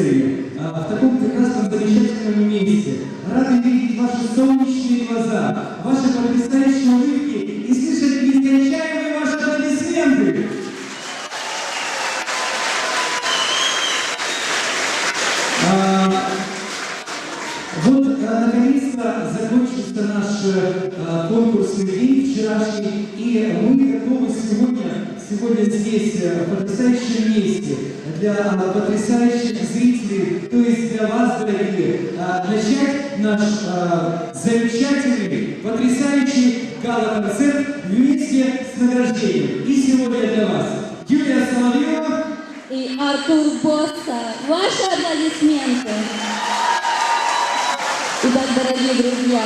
сцене, а, в таком прекрасном, замечательном месте. Рады видеть ваши солнечные глаза, ваши потрясающие улыбки и слышать нескончаемые ваши аплодисменты. А, Вот, а, наконец-то закончился наш а, конкурсный день вчерашний, и мы готовы сегодня, сегодня здесь, э, в потрясающем месте, для потрясающих зрителей, то есть для вас, дорогие, а, начать наш а, замечательный, потрясающий гала-концерт вместе с награждением. И сегодня для вас Юлия Соловьева, И Артур Босса. Ваши аплодисменты. Итак, дорогие друзья,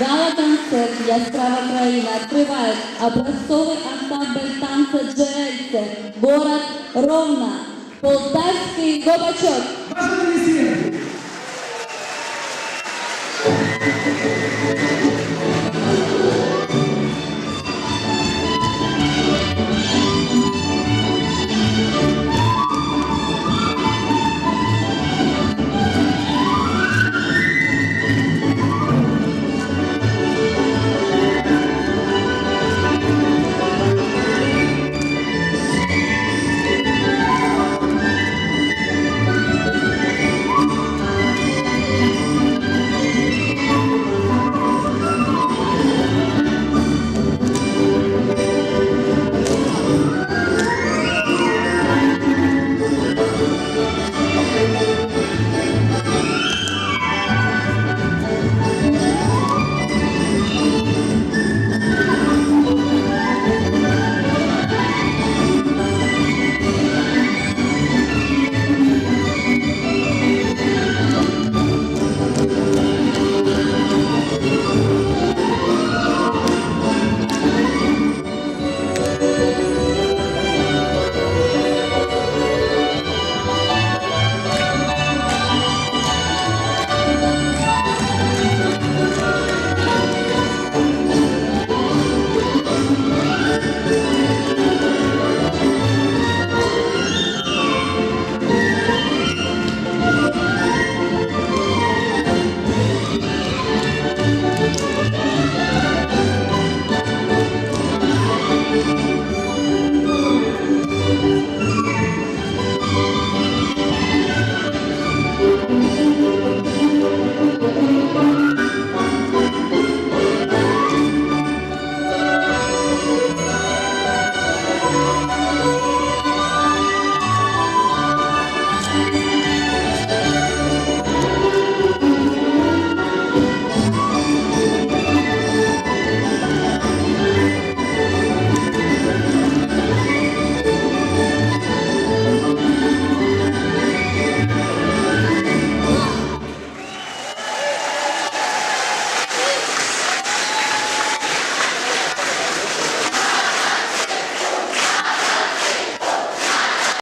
гала-концерт «Яскрава краина» открывает образцовый ансамбль танца «Джерельце», город Ровно, Полтавский Гобачок. аплодисменты.